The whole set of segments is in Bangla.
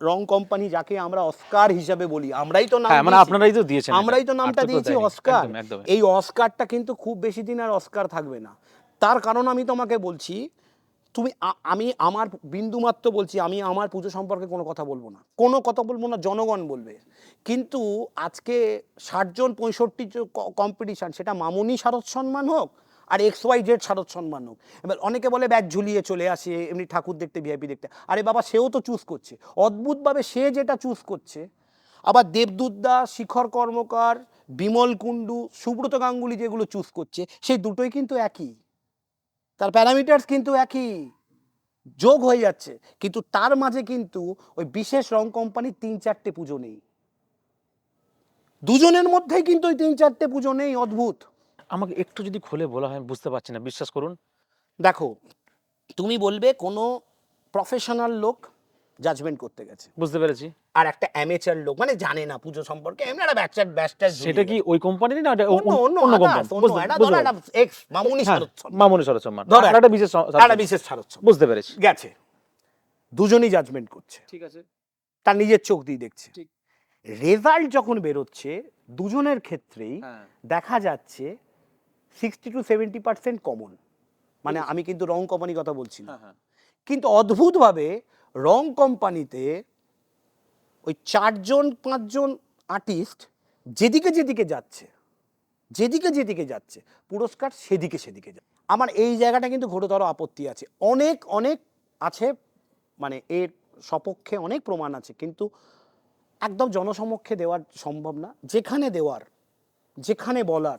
রং কোম্পানি যাকে আমরা অস্কার হিসাবে বলি আমরাই তো নাম হ্যাঁ মানে আপনারাই তো দিয়েছেন আমরাই তো নামটা দিয়েছি অস্কার। এই অস্কারটা কিন্তু খুব বেশি দিন আর অস্কার থাকবে না। তার কারণ আমি তোমাকে বলছি তুমি আমি আমার বিন্দুমাত্র বলছি আমি আমার পুজো সম্পর্কে কোনো কথা বলব না। কোনো কথা বলব না জনগণ বলবে। কিন্তু আজকে ষাটজন পঁয়ষট্টি কম্পিটিশান সেটা মামুনি শারদ সম্মান হোক আর এক্স ওয়াই জেড শারদ সম্মান হোক। এবার অনেকে বলে ব্যাগ ঝুলিয়ে চলে আসে, এমনি ঠাকুর দেখতে ভিআইপি দেখতে। আরে বাবা, সেও তো চুজ করছে। অদ্ভুতভাবে সে যেটা চুজ করছে, আবার দেবদূত শিখর কর্মকার, বিমল কুণ্ডু, সুব্রত গাঙ্গুলি যেগুলো চুজ করছে সেই দুটোই কিন্তু একই। তার প্যারামিটার্স কিন্তু একই। যোগ হয়ে যাচ্ছে। কিন্তু তার মাঝে কিন্তু ওই বিশেষ রং কোম্পানির তিন চারটে পুজো নেই। দুজনের মধ্যেই কিন্তু ওই তিন চারটে পুজো নেই, অদ্ভুত। আমাকে একটু যদি খুলে বলা হয় আমি বুঝতে পারছি না বিশ্বাস করুন। দেখো তুমি বলবে কোনো প্রফেশনাল লোক জাজমেন্ট করতে গেছে। বুঝতে পেরেছি। আর একটা অ্যামেচার লোক মানে জানে না পুজো সম্পর্কে এমনি একটা ব্যাচটার ব্যাচটার সেটা কি ওই কোম্পানি না অন্য অন্য কোম্পানি পেরেছি। মামুনি হ্যাঁ, মামুনি শরৎ সম্মান ধরো একটা বিশেষ একটা বিশেষ শারদ বুঝতে পেরেছি। গেছে। দুজনই জাজমেন্ট করছে। ঠিক আছে। তার নিজের চোখ দিয়ে দেখছে। ঠিক। রেজাল্ট যখন বেরোচ্ছে দুজনের ক্ষেত্রেই হ্যাঁ। দেখা যাচ্ছে sixty to seventy percent common মানে আমি কিন্তু রং কোম্পানি কথা বলছি না। হ্যাঁ হ্যাঁ। কিন্তু অদ্ভুতভাবে রং কোম্পানিতে ওই চারজন পাঁচজন আর্টিস্ট যেদিকে যেদিকে যাচ্ছে যেদিকে যেদিকে যাচ্ছে পুরস্কার সেদিকে সেদিকে যাচ্ছে আমার এই জায়গাটা কিন্তু ঘোরতর আপত্তি আছে। অনেক অনেক আছে মানে এর সপক্ষে অনেক প্রমাণ আছে কিন্তু একদম জনসমক্ষে দেওয়ার সম্ভব না। যেখানে দেওয়ার যেখানে বলার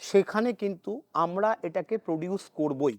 সেখানে কিন্তু আমরা এটাকে প্রডিউস করবই।